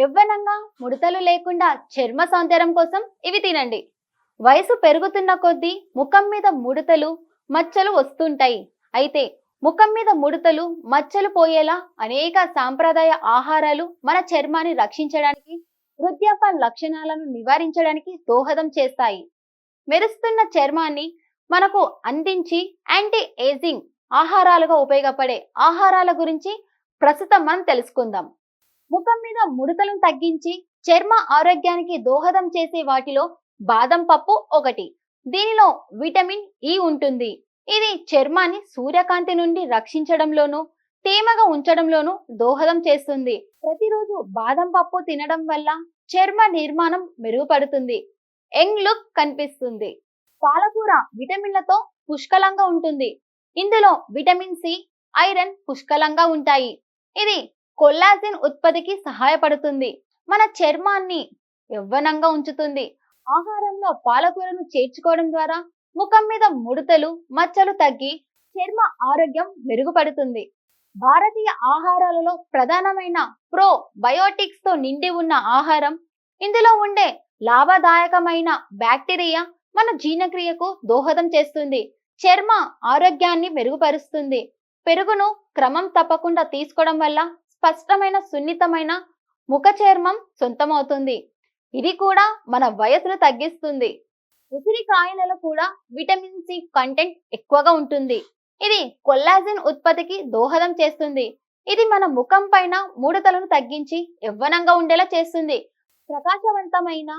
యవ్వనంగా ముడతలు లేకుండా చర్మ సౌందర్యం కోసం ఇవి తినండి. వయసు పెరుగుతున్న కొద్దీ ముఖం మీద ముడతలు మచ్చలు వస్తుంటాయి. అయితే ముఖం మీద ముడతలు మచ్చలు పోయేలా అనేక సాంప్రదాయ ఆహారాలు మన చర్మాన్ని రక్షించడానికి వృద్ధాప లక్షణాలను నివారించడానికి దోహదం చేస్తాయి. మెరుస్తున్న చర్మాన్ని మనకు అందించి యాంటీ ఏజింగ్ ఆహారాలుగా ఉపయోగపడే ఆహారాల గురించి ప్రస్తుతం మనం తెలుసుకుందాం. ముఖం మీద ముడతలను తగ్గించి చర్మ ఆరోగ్యానికి దోహదం చేసే వాటిలో బాదం పప్పు ఒకటి. దీనిలో విటమిన్ ఇ ఉంటుంది. ఇది చర్మాన్ని సూర్యకాంతి నుండి రక్షించడంలోనూ తేమగా ఉంచడంలోనూ దోహదం చేస్తుంది. ప్రతిరోజు బాదం పప్పు తినడం వల్ల చర్మ నిర్మాణం మెరుగుపడుతుంది. యంగ్ లుక్ కనిపిస్తుంది. పాలకూర విటమిన్లతో పుష్కలంగా ఉంటుంది. ఇందులో విటమిన్ సి ఐరన్ పుష్కలంగా ఉంటాయి. ఇది కొల్లాజిన్ ఉత్పత్తికి సహాయపడుతుంది. మన చర్మాన్ని యవ్వనంగా ఉంచుతుంది. ఆహారంలో పాలకూరను చేర్చుకోవడం ద్వారా ముఖం మీద ముడతలు మచ్చలు తగ్గి చర్మ ఆరోగ్యం మెరుగుపడుతుంది. భారతీయ ఆహారాలలో ప్రధానమైన ప్రో బయోటిక్స్తో నిండి ఉన్న ఆహారం ఇందులో ఉండే లాభదాయకమైన బ్యాక్టీరియా మన జీర్ణక్రియకు దోహదం చేస్తుంది. చర్మ ఆరోగ్యాన్ని మెరుగుపరుస్తుంది. పెరుగును క్రమం తప్పకుండా తీసుకోవడం వల్ల స్పష్టమైన సున్నితమైన ముఖ చర్మం సొంతమవుతుంది. ఇది కూడా మన వయసును తగ్గిస్తుంది. ఉసిరికాయలలో కూడా విటమిన్ సి కంటెంట్ ఎక్కువగా ఉంటుంది. ఇది కొల్లాజిన్ ఉత్పత్తికి దోహదం చేస్తుంది. ఇది మన ముఖం పైన ముడతలను తగ్గించి యవ్వనంగా ఉండేలా చేస్తుంది. ప్రకాశవంతమైన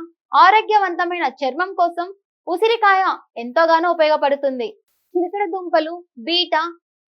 ఆరోగ్యవంతమైన చర్మం కోసం ఉసిరికాయ ఎంతోగానో ఉపయోగపడుతుంది. చిలకడ దుంపలు బీటా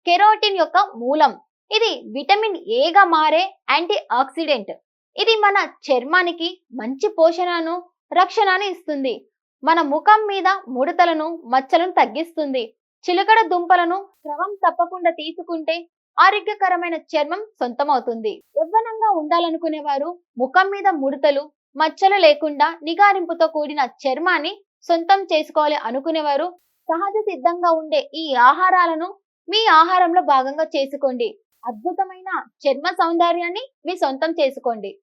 కెరోటిన్ యొక్క మూలం. ఇది విటమిన్ ఏగా మారే యాంటీ ఆక్సిడెంట్ ఇది మన చర్మానికి మంచి పోషణను రక్షణను ఇస్తుంది. మన ముఖం మీద ముడతలను మచ్చలను తగ్గిస్తుంది. చిలకడ దుంపలను క్రమం తప్పకుండా తీసుకుంటే ఆరోగ్యకరమైన చర్మం సొంతమవుతుంది. యవ్వనంగా ఉండాలనుకునే వారు ముఖం మీద ముడతలు మచ్చలు లేకుండా నిగారింపుతో కూడిన చర్మాన్ని సొంతం చేసుకోవాలి అనుకునేవారు సహజ సిద్ధంగా ఉండే ఈ ఆహారాలను మీ ఆహారంలో భాగంగా చేసుకోండి. అద్భుతమైన చర్మ సౌందర్యాన్ని మీ సొంతం చేసుకోండి.